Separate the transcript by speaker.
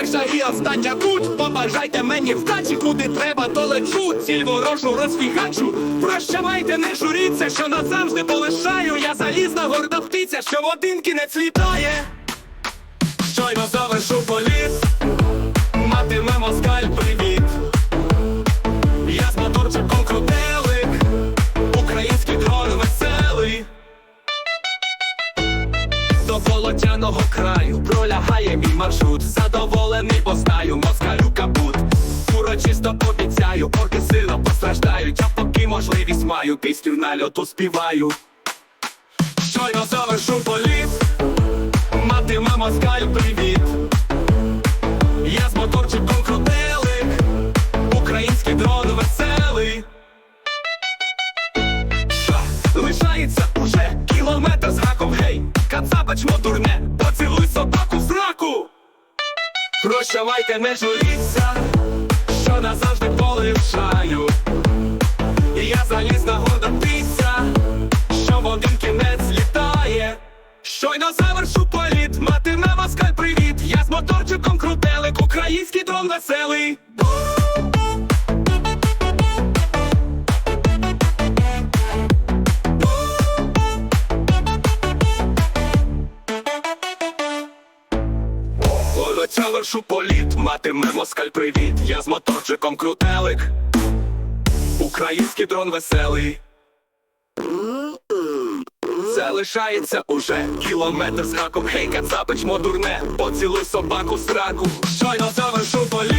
Speaker 1: перша і остання тут. Побажайте мені вдачі, куди треба, то лечу. Ціль ворожу розфігачу. Прощавайте, не журіться, що назавжди полишаю. Я залізна горда птиця, що в один кінець літає. Щойно завершу політ, матиме москаль привіт. Я з моторчиком крутелик, український дрон веселий. До болотяного краю пролягає мій маршрут. Задоволений постаю, москалю капут. Урочисто обіцяю, орки сильно постраждають, а поки можливість маю, пісню на льоту співаю. Щойно завершу політ, матиме москаль привіт. Я з моторчиком крутелик, український дрон веселий. Ша, Лишається уже кілометр з гаком, гей, кацапач дурне, Прощавайте, не журіться, що назавжди полишаю. І я залізна горда птиця, що в один кінець літає. Щойно завершу політ, матиме москаль привіт. Я з моторчиком крутелик, український дрон веселий. Полетя вершу політ, матимемо скаль привіт. Я з моторчиком крутелик. Український дрон веселий. Залишається уже кілометр з хаком, гей, запич, модурне, поцілуй собаку сраку. Щойно завершу політ.